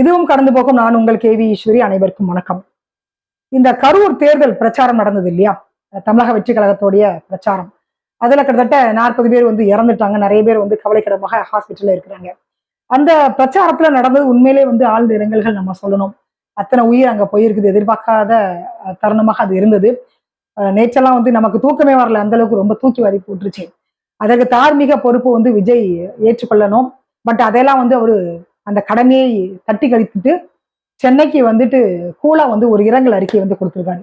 இதுவும் கடந்து போகும் நான் உங்கள் கே வி ஈஸ்வரி அனைவருக்கும் வணக்கம். இந்த கரூர் தேர்தல் பிரச்சாரம் நடந்தது இல்லையா? தமிழக வெற்றி கழகத்துடைய பிரச்சாரம். அதுல கிட்டத்தட்ட நாற்பது பேர் வந்து இறந்துட்டாங்க. நிறைய பேர் வந்து கவலைக்கிடமாக ஹாஸ்பிட்டல்ல இருக்கிறாங்க. அந்த பிரச்சாரத்துல நடந்தது உண்மையிலே வந்து ஆழ்ந்த இரங்கல்கள் நம்ம சொல்லணும். அத்தனை உயிர் அங்க போயிருக்குது. எதிர்பார்க்காத தருணமாக அது இருந்தது. நேற்றெல்லாம் வந்து நமக்கு தூக்கமே வரல. அந்த அளவுக்கு ரொம்ப தூக்கி வாரி போட்டுருச்சு. அதற்கு தார்மீக பொறுப்பு வந்து விஜய் ஏற்றுக்கொள்ளணும். பட் அதெல்லாம் வந்து அவரு அந்த கடமையை தட்டி கழித்துட்டு சென்னைக்கு வந்துட்டு கூலா வந்து ஒரு இரங்கல் அறிக்கை வந்து கொடுத்துருக்காரு.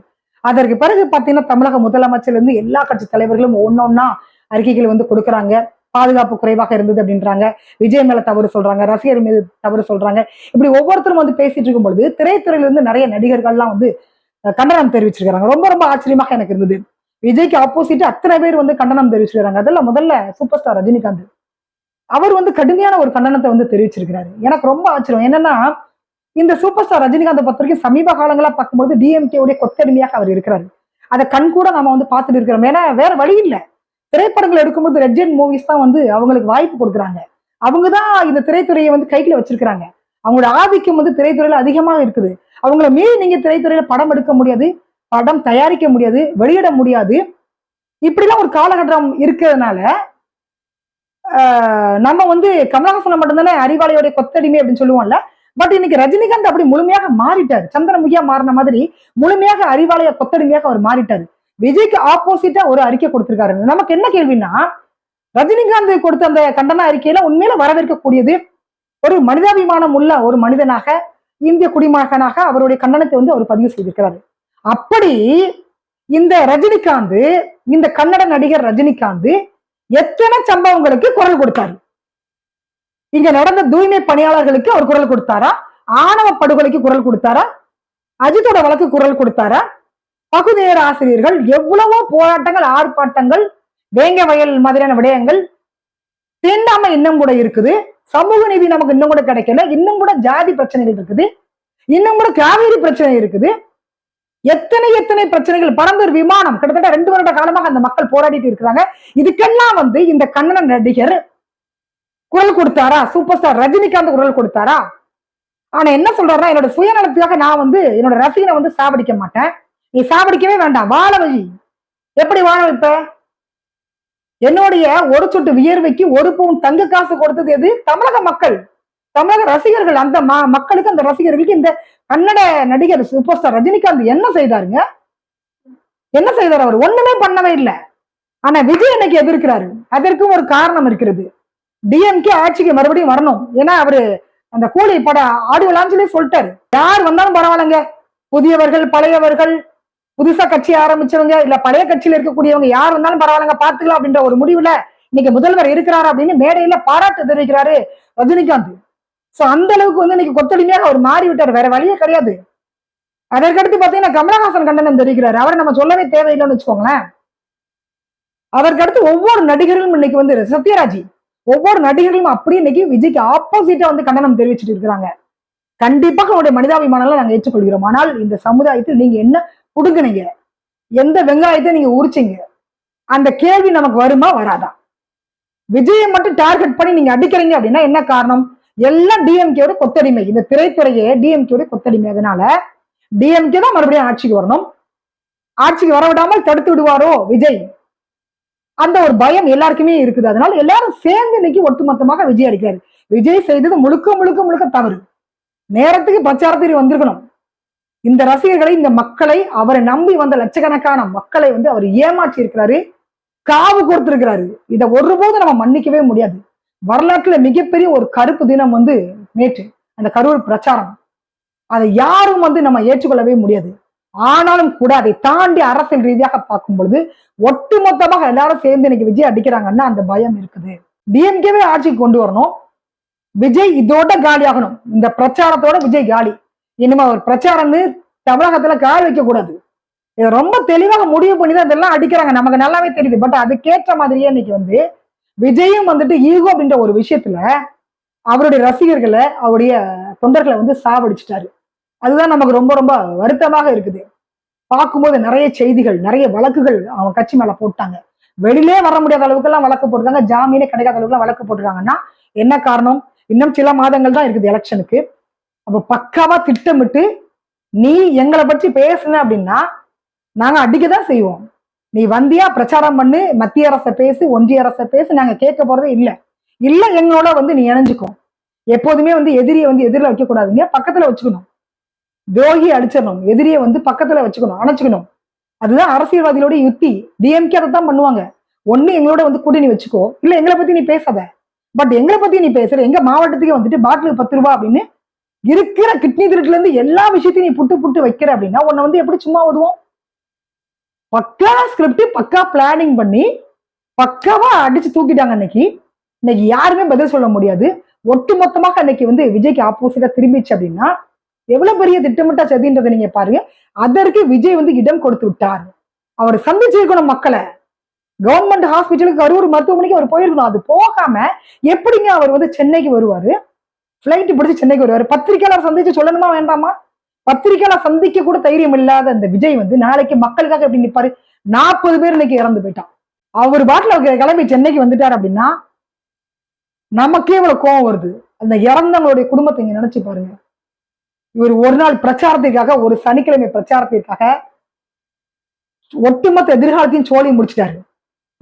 அதற்கு பிறகு பார்த்தீங்கன்னா தமிழக முதலமைச்சர்ல இருந்து எல்லா கட்சி தலைவர்களும் ஒன்னொன்னா அறிக்கைகள் வந்து கொடுக்குறாங்க. பாதுகாப்பு குறைவாக இருந்தது அப்படின்றாங்க. விஜய் மேல தவறு சொல்றாங்க. ரசிகர் மீது தவறு சொல்றாங்க. இப்படி ஒவ்வொருத்தரும் வந்து பேசிட்டு இருக்கும் பொழுது திரைத்துறையில இருந்து நிறைய நடிகர்கள்லாம் வந்து கண்டனம் தெரிவிச்சிருக்காங்க ரொம்ப ரொம்ப ஆச்சரியமாக எனக்கு இருந்தது. விஜய்க்கு ஆப்போசிட் அத்தனை பேர் வந்து கண்டனம் தெரிவிச்சிருக்காங்க அதெல்லாம் முதல்ல சூப்பர் ஸ்டார் ரஜினிகாந்த். அவர் வந்து கடுமையான ஒரு கண்டனத்தை வந்து தெரிவிச்சிருக்கிறாரு. எனக்கு ரொம்ப ஆச்சரியம். என்னன்னா இந்த சூப்பர் ஸ்டார் ரஜினிகாந்தை பொறுத்த வரைக்கும் சமீப காலங்களா பார்க்கும்போது டிஎம்கே உடைய கொத்தடிமையாக அவர் இருக்கிறாரு. அதை கண் கூட நம்ம வந்து பார்த்துட்டு இருக்கிறோம். ஏன்னா வேற வழி இல்லை. திரைப்படங்கள் எடுக்கும்போது ரெட்ஜென்ட் மூவிஸ் தான் வந்து அவங்களுக்கு வாய்ப்பு கொடுக்குறாங்க. அவங்க தான் இந்த திரைத்துறையை வந்து கைக்குள்ள வச்சிருக்கிறாங்க. அவங்களோட ஆதிக்கம் வந்து திரைத்துறையில அதிகமாக இருக்குது. அவங்கள மீறி நீங்க திரைத்துறையில படம் எடுக்க முடியாது படம் தயாரிக்க முடியாது வெளியிட முடியாது. இப்படிலாம் ஒரு காலகட்டம் இருக்கிறதுனால நம்ம வந்து கமலஹாசனை மட்டும்தானே அறிவாளையோட கொத்தடிமை அப்படின்னு சொல்லுவோம்ல. பட் இன்னைக்கு ரஜினிகாந்த் அப்படி முழுமையாக மாறிட்டாரு. சந்திரமுகியா மாறின மாதிரி முழுமையாக அறிவாளைய கொத்தடிமையாக அவர் மாறிட்டாரு. விஜய்க்கு ஆப்போசிட்டா ஒரு அறிக்கை கொடுத்திருக்காரு. நமக்கு என்ன கேள்வின்னா ரஜினிகாந்த் கொடுத்த அந்த கண்டன அறிக்கையில உண்மையில வரவேற்கக்கூடியது ஒரு மனிதாபிமானம் உள்ள ஒரு மனிதனாக இந்திய குடிமகனாக அவருடைய கண்டனத்தை வந்து அவர் பதிவு செய்திருக்கிறாரு. அப்படி இந்த ரஜினிகாந்த் இந்த கன்னட நடிகர் ரஜினிகாந்த் எத்தனை சம்பவங்களுக்கு குரல் கொடுத்தாரு? இங்க நடந்த தூய்மை பணியாளர்களுக்கு அவர் குரல் கொடுத்தாரா? ஆணவ படுகொலைக்கு குரல் கொடுத்தாரா? அஜித்தோட வழக்கு குரல் கொடுத்தாரா? பகுதிநேர ஆசிரியர்கள் எவ்வளவோ போராட்டங்கள் ஆர்ப்பாட்டங்கள் வேங்க வயல் மாதிரியான விடயங்கள் தீண்டாம இன்னும் கூட இருக்குது. சமூக நீதி நமக்கு இன்னும் கூட கிடைக்கல. இன்னும் கூட ஜாதி பிரச்சனைகள் இருக்குது. இன்னும் கூட காவேரி பிரச்சனை இருக்குது. எத்தனை எத்தனை பிரச்சனைகள் பறந்தூர் விமானம் கிட்டத்தட்ட ரெண்டு வருட காலமாக அந்த மக்கள் போராடிட்டு இருக்கிறாங்க. இதுக்கெல்லாம் வந்து இந்த கண்ணன நடிகர் குரல் கொடுத்தாரா? சூப்பர் ஸ்டார் ரஜினிகாந்த் குரல் கொடுத்தாரா? ஆனா என்ன சொல்றாருன்னா என்னோட சுயநலத்துக்காக நான் வந்து என்னோட ரசிகனை வந்து சாவடிக்க மாட்டேன். நீ சாவடிக்கவே வேண்டாம். வாழ வழி எப்படி வாழ வைப்ப? என்னுடைய ஒரு சொட்டு வியர்வைக்கு ஒரு பவுன் தங்க காசு கொடுத்தது எது? தமிழக மக்கள். தமிழக ரசிகர்கள் அந்த மக்களுக்கு அந்த ரசிகர்களுக்கு இந்த கன்னட நடிகர் சூப்பர் ஸ்டார் ரஜினிகாந்த் என்ன செய்தாருங்க? என்ன செய்தார் அவர்? ஒண்ணுமே பண்ணவே இல்லை. ஆனா விஜய் இன்னைக்கு எதிர்க்கிறாரு? அதற்கும் ஒரு காரணம் இருக்கிறது. டிஎம்கே ஆட்சிக்கு மறுபடியும் வரணும். ஏன்னா அவரு அந்த கூலி பட ஆடுகளான்னு சொல்லி சொல்லிட்டாரு. யார் வந்தாலும் பரவாயில்லைங்க. புதியவர்கள் பழையவர்கள் புதுசா கட்சி ஆரம்பிச்சவங்க இல்ல பழைய கட்சியில இருக்கக்கூடியவங்க யார் வந்தாலும் பரவாயில்லைங்க பாத்துக்கலாம் அப்படின்ற ஒரு முடிவுல இன்னைக்கு முதல்வர் இருக்கிறாரு அப்படின்னு மேடையில பாராட்டு தெரிவிக்கிறாரு ரஜினிகாந்த். சோ அந்த அளவுக்கு வந்து இன்னைக்கு கொத்தடிமையாக அவர் மாறி விட்டார் வேற வழியே கிடையாது. அதற்கடுத்து பாத்தீங்கன்னா கமலஹாசன் கண்டனம் தெரிவிக்கிறாரு. அவரை நம்ம சொல்லவே தேவையில்லைன்னு வச்சுக்கோங்களேன். அதற்கடுத்து ஒவ்வொரு நடிகர்களும் இன்னைக்கு வந்து சத்யராஜ் ஒவ்வொரு நடிகர்களும் அப்படியே இன்னைக்கு விஜய்க்கு ஆப்போசிட்டா வந்து கண்டனம் தெரிவிச்சுட்டு இருக்கிறாங்க. கண்டிப்பாக உங்களுடைய மனிதாபிமானங்களை நாங்க ஏற்றுக்கொள்கிறோம். ஆனால் இந்த சமுதாயத்தில் நீங்க என்ன புடுங்கினீங்க? எந்த வெங்காயத்தை நீங்க உரிச்சீங்க? அந்த கேள்வி நமக்கு வருமா வராதா? விஜயை மட்டும் டார்கெட் பண்ணி நீங்க அடிக்கிறீங்க அப்படின்னா என்ன காரணம்? எல்லாம் டிஎம்கேயோட கொத்தடிமை. இந்த திரைத்துறையே டிஎம்கேயோட கொத்தடிமை. அதனால டிஎம்கே தான் மறுபடியும் ஆட்சிக்கு வரணும். ஆட்சிக்கு வர விடாமல் தடுத்து விடுவாரோ விஜய்? அந்த ஒரு பயம் எல்லாருக்குமே இருக்குது. அதனால எல்லாரும் சேர்ந்து இன்னைக்கு ஒட்டுமொத்தமாக விஜய் அடிக்கிறாரு. விஜய் செய்தது முழுக்க முழுக்க முழுக்க தவறு. நேரத்துக்கு பிரச்சாரத்துக்கு வந்திருக்கணும். இந்த ரசிகர்களை இந்த மக்களை அவரை நம்பி வந்த லட்சக்கணக்கான மக்களை வந்து அவர் ஏமாற்றி இருக்கிறாரு காவு கொடுத்திருக்கிறாரு இதை ஒருபோதும் நம்ம மன்னிக்கவே முடியாது. வரலாற்றுல மிகப்பெரிய ஒரு கருப்பு தினம் வந்து நேற்று அந்த கரூர் பிரச்சாரம். அதை யாரும் வந்து நம்ம ஏற்றுக்கொள்ளவே முடியாது. ஆனாலும் கூட அதை தாண்டி அரசியல் ரீதியாக பார்க்கும் பொழுது ஒட்டுமொத்தமாக எல்லாரும் சேர்ந்து இன்னைக்கு விஜய் அடிக்கிறாங்கன்னா அந்த பயம் இருக்குது. டிஎம்கேவே ஆட்சிக்கு கொண்டு வரணும். விஜய் இதோட காலி ஆகணும். இந்த பிரச்சாரத்தோட விஜய் காலி. இனிமே ஒரு பிரச்சாரம்னு தமிழகத்துல கால் வைக்க கூடாது. இதை ரொம்ப தெளிவாக முடிவு பண்ணி தான் இதெல்லாம் அடிக்கிறாங்க. நமக்கு நல்லாவே தெரியுது. பட் அதுக்கேற்ற மாதிரியே இன்னைக்கு வந்து விஜயும் வந்துட்டு ஈகோ அப்படின்ற ஒரு விஷயத்துல அவருடைய ரசிகர்களை அவருடைய தொண்டர்களை வந்து சாவடிச்சிட்டாரு. அதுதான் நமக்கு ரொம்ப ரொம்ப வருத்தமாக இருக்குது. பார்க்கும்போது நிறைய செய்திகள் நிறைய வழக்குகள் அவன் கட்சி மேல போட்டாங்க. வெளியிலே வர முடியாத அளவுக்கு எல்லாம் வழக்கு போட்டிருக்காங்க. ஜாமீனே கிடைக்காத அளவுக்கு எல்லாம் வழக்கு போட்டிருக்காங்கன்னா என்ன காரணம்? இன்னும் சில மாதங்கள் தான் இருக்குது எலெக்ஷனுக்கு. அப்ப பக்காவா திட்டமிட்டு நீ எங்களை பற்றி பேசுன அப்படின்னா நாங்க அடிக்கதான் செய்வோம். நீ வந்தியா பிரச்சாரம் பண்ணு மத்திய அரசை பேசு ஒன்றிய அரசை பேசு நாங்க கேட்க போறதே இல்லை. இல்ல எங்களோட வந்து நீ இணைஞ்சுக்கோ. எப்போதுமே வந்து எதிரியை வந்து எதிரில வைக்க கூடாதுங்க பக்கத்துல வச்சுக்கணும். துரோகி அடிச்சிடணும். எதிரியை வந்து பக்கத்துல வச்சுக்கணும் அணைச்சுக்கணும். அதுதான் அரசியல்வாதிகளோட யுத்தி. டிஎம்கே அதை தான் பண்ணுவாங்க. ஒண்ணு எங்களோட வந்து கூட்டணி வச்சுக்கோ. இல்ல எங்களை பத்தி நீ பேசாத. பட் எங்களை பத்தி நீ பேசுற. எங்க மாவட்டத்துக்கே வந்துட்டு பாட்டிலுக்கு பத்து ரூபா அப்படின்னு இருக்கிற கிட்னி திருட்டுல இருந்து எல்லா விஷயத்தையும் நீ புட்டு புட்டு வைக்கிற அப்படின்னா உன்னை வந்து எப்படி சும்மா விடுவோம்? பக்கா ஸ்கிரிப்ட் பக்கா பிளானிங் பண்ணி பக்காவா அடிச்சு தூக்கிட்டாங்க அன்னைக்கு. இன்னைக்கு யாருமே பதில் சொல்ல முடியாது. ஒட்டு மொத்தமாக அன்னைக்கு வந்து விஜய்க்கு ஆப்போசிட்டா திரும்பிச்சு அப்படின்னா எவ்வளவு பெரிய திட்டமிட்டா சதின்றதை நீங்க பாருங்க. அதற்கு விஜய் வந்து இடம் கொடுத்து விட்டார். அவர் சந்திச்சிருக்கணும் மக்களை. கவர்மெண்ட் ஹாஸ்பிட்டலுக்கு கரூர் மருத்துவமனைக்கு அவர் போயிருக்கணும். அது போகாம எப்படிங்க அவர் வந்து சென்னைக்கு வருவாரு? பிளைட் பிடிச்சி சென்னைக்கு வருவாரு. பத்திரிகையாளர் சந்திச்சு சொல்லணுமா வேண்டாமா? பத்திரிக்கையாளர் சந்திக்க கூட தைரியம் இல்லாத அந்த விஜய் வந்து நாளைக்கு மக்களுக்காக எப்படி நிப்பாரு. நாற்பது பேர் இன்னைக்கு இறந்து போயிட்டான். அவர் பாட்டில் அவர் கிளம்பி சென்னைக்கு வந்துட்டார் அப்படின்னா நமக்கே இவ்வளவு கோவம் வருது. அந்த இறந்தவங்களுடைய குடும்பத்தை இங்க நினைச்சு பாருங்க. இவர் ஒரு நாள் பிரச்சாரத்திற்காக ஒரு சனிக்கிழமை பிரச்சாரத்திற்காக ஒட்டுமொத்த எதிர்காலத்தையும் சோழி முடிச்சிட்டாரு.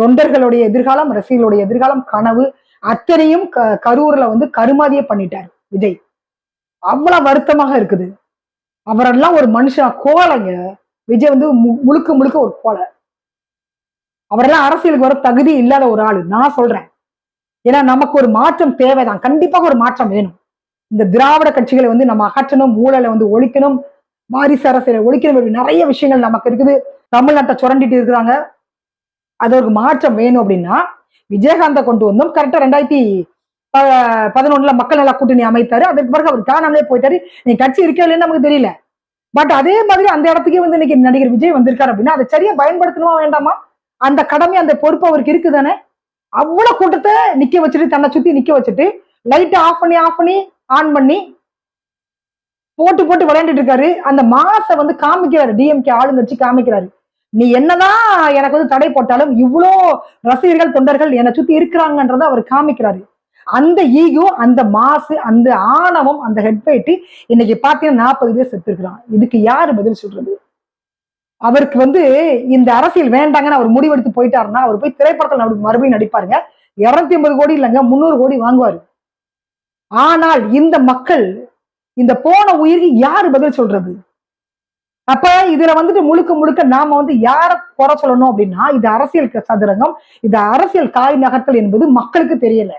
தொண்டர்களுடைய எதிர்காலம் ரசிகர்களுடைய எதிர்காலம் கனவு அத்தனையும் க- கரூர்ல வந்து கருமாதியே பண்ணிட்டாரு விஜய். அவ்வளவு வருத்தமாக இருக்குது. அவரெல்லாம் ஒரு மனுஷன்? கோலைங்க. விஜய் வந்து மு- முழுக்க முழுக்க ஒரு கோலை. அவரெல்லாம் அரசியலுக்கு வர தகுதி இல்லாத ஒரு ஆளு. நான் சொல்றேன். ஏன்னா நமக்கு ஒரு மாற்றம் தேவைதான். கண்டிப்பாக ஒரு மாற்றம் வேணும். இந்த திராவிட கட்சிகளை வந்து நம்ம அகற்றணும் ஊழலை வந்து ஒழிக்கணும் வாரிசு அரசியலை ஒழிக்கணும் நிறைய விஷயங்கள் நமக்கு இருக்குது. தமிழ்நாட்டை சுரண்டிட்டு இருக்கிறாங்க. அது ஒரு மாற்றம் வேணும் அப்படின்னா விஜயகாந்தை கொண்டு வந்தோம். கரெக்டா ரெண்டாயிரத்தி ப- மக்கள் நல கூட்டணி அமைத்தாரு. அதுக்கு பிறகு அவர் காணாமலே போயிட்டாரு. நீ கட்சி இருக்கே இல்லைன்னு நமக்கு தெரியல. பட் அதே மாதிரி அந்த இடத்துக்கே வந்து இன்னைக்கு நடிகர் விஜய் வந்திருக்காரு அப்படின்னா அதை சரியா பயன்படுத்தணுமா வேண்டாமா? அந்த கடமை அந்த பொறுப்பு அவருக்கு இருக்குதானே? அவ்வளவு கூட்டத்தை நிக்க வச்சுட்டு தன்னை சுத்தி நிக்க வச்சுட்டு லைட்டை ஆஃப் பண்ணி ஆஃப் பண்ணி ஆன் பண்ணி போட்டு போட்டு விளையாண்டுட்டு இருக்காரு. அந்த மாச வந்து காமிக்கிறாரு. டிஎம்கே ஆளுங்கட்சி காமிக்கிறாரு. நீ என்னதான் எனக்கு வந்து தடை போட்டாலும் இவ்வளோ ரசிகர்கள் தொண்டர்கள் என்னை சுத்தி இருக்கிறாங்கன்றத அவர் காமிக்கிறாரு. அந்த ஈகோ அந்த மாசு அந்த ஆணவம் அந்த ஹெட் இன்னைக்கு பார்த்தீங்கன்னா நாற்பது பேர் செத்துருக்கிறான். இதுக்கு யாரு பதில் சொல்றது? அவருக்கு வந்து இந்த அரசியல் வேண்டாங்கன்னு அவர் முடிவெடுத்து போயிட்டாருன்னா அவர் போய் திரைப்படத்தில் நடி- மறுபடியும் நடிப்பாருங்க. இருநூத்தி ஐம்பது கோடி இல்லைங்க முந்நூறு கோடி வாங்குவாரு. ஆனால் இந்த மக்கள் இந்த போன உயிருக்கு யாரு பதில் சொல்றது? அப்ப இதுல வந்துட்டு முழுக்க முழுக்க நாம வந்து யார குறை சொல்லணும் அப்படின்னா இது அரசியல் சதுரங்கம் இது அரசியல் காய் நகர்த்தல் என்பது மக்களுக்கு தெரியல.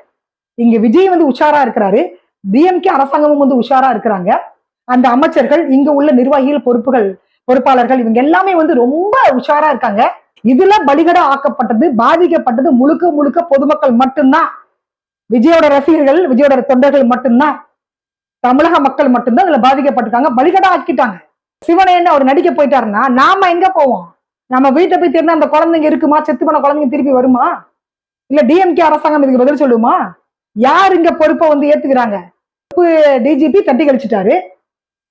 இங்க விஜய் வந்து உஷாரா இருக்கிறாரு. டிஎம்கே அரசாங்கமும் வந்து உஷாரா இருக்கிறாங்க. அந்த அமைச்சர்கள் இங்க உள்ள நிர்வாகிகள் பொறுப்புகள் பொறுப்பாளர்கள் இவங்க எல்லாமே வந்து ரொம்ப உஷாரா இருக்காங்க. இதுல பலிகடா ஆக்கப்பட்டது பாதிக்கப்பட்டது முழுக்க முழுக்க பொதுமக்கள் மட்டும்தான். விஜயோட ரசிகர்கள் விஜயோட தொண்டர்கள் மட்டும்தான். தமிழக மக்கள் மட்டும்தான் இதுல பாதிக்கப்பட்டிருக்காங்க. பலிகடா ஆக்கிட்டாங்க. சிவனேன்னு அவர் நடிக்க போயிட்டாருன்னா நாம எங்க போவோம்? நம்ம வீட்டை போய் தேடினா அந்த குழந்தைங்க இருக்குமா? செத்து போன குழந்தைங்க திருப்பி வருமா? இல்ல டிஎம்கே அரசாங்கம் இதுக்கு பதில் சொல்லுமா? யார் இங்க பொறுப்பை வந்து ஏத்துக்கிறாங்க? டிஜிபி தட்டி கழிச்சிட்டாரு.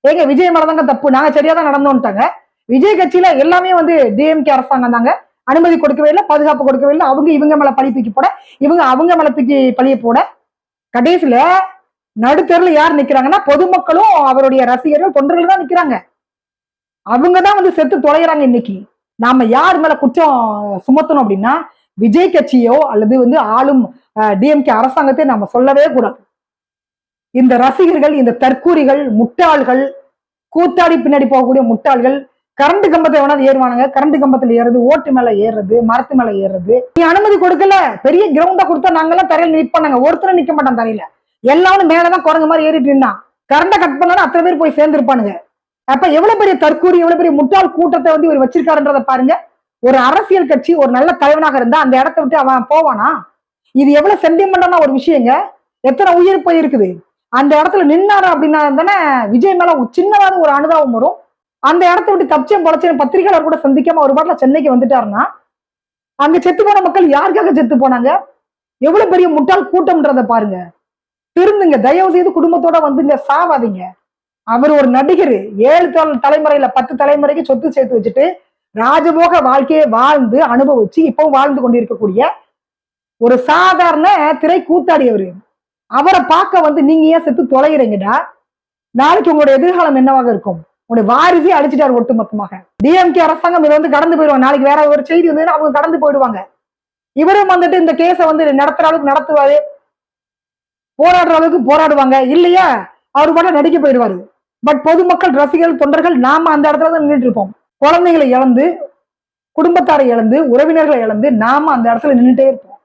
ஏங்க விஜய் மேலதாங்க தப்பு? நாங்க சரியா தான் நடந்தோம்ட்டாங்க. விஜய் கட்சியில எல்லாமே வந்து டிஎம்கே அரசாங்கம் தாங்க. அனுமதி கொடுக்கவே இல்லை பாதுகாப்பு கொடுக்கவே இல்லை. அவங்க இவங்க மேல பழி தூக்கி போட இவங்க அவங்க மேல தூக்கி பழிய போட கடைசியில நடுத்தெருல யார் நிக்கிறாங்கன்னா பொதுமக்களும் அவருடைய ரசிகர்கள் தொண்டர்கள் தான் நிக்கிறாங்க. அவங்க தான் வந்து செத்து தொலைகிறாங்க இன்னைக்கு. நாம யார் மேல குற்றம் சுமத்தணும் அப்படின்னா விஜய் கட்சியோ அல்லது வந்து ஆளும் டிஎம்கே அரசாங்கத்தை நம்ம சொல்லவே கூடாது. இந்த ரசிகர்கள் இந்த தற்கூரிகள் முட்டாள்கள் கூத்தாடி பின்னாடி போகக்கூடிய முட்டாள்கள் கரண்ட் கம்பத்தை வேணாலும் ஏறுவானுங்க? கரண்ட் கம்பத்துல ஏறுறது ஓட்டு மேல ஏறுறது மரத்து மேல ஏறுறது. நீ அனுமதி கொடுக்கல. பெரிய கிரவுண்டா கொடுத்தா நாங்கெல்லாம் தரையில நிற்பானாங்க ஒருத்தரும் நிக்க மாட்டான் தரையில. எல்லாரும் மேலதான் குரங்கு மாதிரி ஏறிட்டு இருந்தான் கரண்ட கட் பண்ணாலும் அத்தனை பேர் போய் சேர்ந்திருப்பானுங்க. அப்ப எவ்வளவு பெரிய தற்கூரி எவ்வளவு பெரிய முட்டாள் கூட்டத்தை வந்து இவர் வச்சிருக்காருன்றத பாருங்க. ஒரு அரசியல் கட்சி ஒரு நல்ல தலைவனாக இருந்தா அந்த இடத்த விட்டு அவன் போவானா? இது எவ்வளவு சென்டிமெண்டான ஒரு விஷயங்க? எத்தனை உயிர் போயிருக்குது? அந்த இடத்துல நின்னாரு அப்படின்னா தானே விஜய் மேல ஒரு சின்னதான ஒரு அனுதாபம் வரும். அந்த இடத்த விட்டு தப்பிச்சேன் பொழைச்சேன் பத்திரிகையாளர் கூட சந்திக்காம ஒரு பாட்டில் சென்னைக்கு வந்துட்டாருன்னா அங்க செத்து போன மக்கள் யாருக்காக செத்து போனாங்க? எவ்வளவு பெரிய முட்டாள் கூட்டம்ன்றத பாருங்க. திருந்துங்க தயவு செய்து குடும்பத்தோட வந்துங்க சாவாதீங்க. அவர் ஒரு நடிகர். ஏழு தலைமுறையில பத்து தலைமுறைக்கு சொத்து சேர்த்து வச்சுட்டு ராஜபோக வாழ்க்கையை வாழ்ந்து அனுபவிச்சு இப்பவும் வாழ்ந்து கொண்டிருக்கக்கூடிய ஒரு சாதாரண திரை கூத்தாடியவர். அவரை பார்க்க வந்து நீங்க ஏன் செத்து தொலைகிறீங்கடா? நாளைக்கு உங்களுடைய எதிர்காலம் என்னவாக இருக்கும்? உங்களுடைய வாரிசை அழிச்சிட்டாரு ஒட்டுமொத்தமாக டிஎம்கே அரசாங்கம் இதை வந்து கடந்து போயிடுவாங்க. நாளைக்கு வேற ஒரு செய்தி வந்து அவங்க கடந்து போயிடுவாங்க. இவரும் வந்துட்டு இந்த கேஸை வந்து நடத்துற அளவுக்கு நடத்துவாரு. போராடுற அளவுக்கு போராடுவாங்க. இல்லையா? அவர் பாட்ட நடிக்க போயிடுவாரு. பட் பொதுமக்கள் ரசிகர்கள் தொண்டர்கள் நாம அந்த இடத்துல தான் நின்றுட்டு இருப்போம். குழந்தைகளை இழந்து குடும்பத்தாரை இழந்து உறவினர்களை இழந்து நாம அந்த இடத்துல நின்றுட்டே இருப்போம்.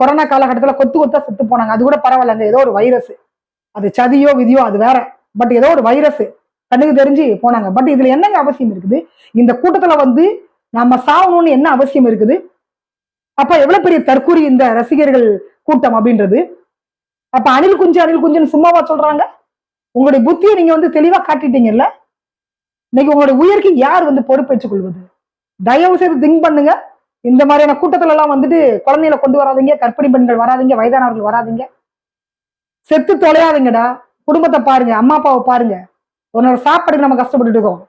கொரோனா காலகட்டத்துல கொத்து கொத்தா செத்து போனாங்க. அது கூட பரவாயில்லைங்க. ஏதோ ஒரு வைரஸ் அது சதியோ விதியோ அது வேற. பட் ஏதோ ஒரு வைரஸ் கண்ணுக்கு தெரிஞ்சு போனாங்க. பட் இதுல என்னங்க அவசியம் இருக்குது? இந்த கூட்டத்துல வந்து நம்ம சாகணும்னு என்ன அவசியம் இருக்குது? அப்ப எவ்வளவு பெரிய தற்கூரி இந்த ரசிகர்கள் கூட்டம் அப்படின்றது? அப்ப அணில் குஞ்சு அணில் குஞ்சுன்னு சும்மாவா சொல்றாங்க? உங்களுடைய புத்தியை நீங்க வந்து தெளிவா காட்டிட்டீங்கல்ல? இன்னைக்கு உங்களுடைய உயிருக்கு யார் வந்து பொறுப்பேற்றுக் கொள்வது? தயவு செய்து திங்க் பண்ணுங்க. இந்த மாதிரியான கூட்டத்துல எல்லாம் வந்துட்டு குழந்தைகளை கொண்டு வராதிங்க கர்ப்பிணி பெண்கள் வராதீங்க வயதானவர்கள் வராதீங்க. செத்து தொலையாதுங்கடா. குடும்பத்தை பாருங்க அம்மா அப்பாவை பாருங்க. ஒரு நாள் சாப்பாடுக்கு நம்ம கஷ்டப்பட்டுட்டு இருக்கோம்.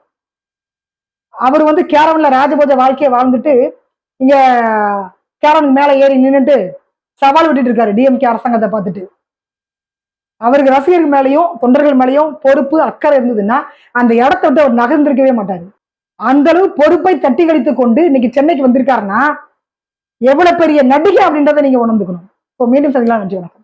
அவர் வந்து கேரவன்ல ராஜபோஜ வாழ்க்கையை வாழ்ந்துட்டு இங்க கேரவனுக்கு மேல ஏறி நின்றுட்டு சவால் விட்டுட்டு இருக்காரு டிஎம்கே அரசாங்கத்தை பார்த்துட்டு. அவருக்கு ரசிகர்கள் மேலேயும் தொண்டர்கள் மேலேயும் பொறுப்பு அக்கறை இருந்ததுன்னா அந்த இடத்த விட்டு அவர் நகர்ந்திருக்கவே மாட்டாரு. அந்த அளவு பொறுப்பை தட்டி கழித்து கொண்டு இன்னைக்கு சென்னைக்கு வந்திருக்காருன்னா எவ்வளவு பெரிய நடிகை அப்படின்றத நீங்க உணர்ந்துக்கணும். இப்போ மீண்டும் சந்திக்கலாம். நன்றி வணக்கம்.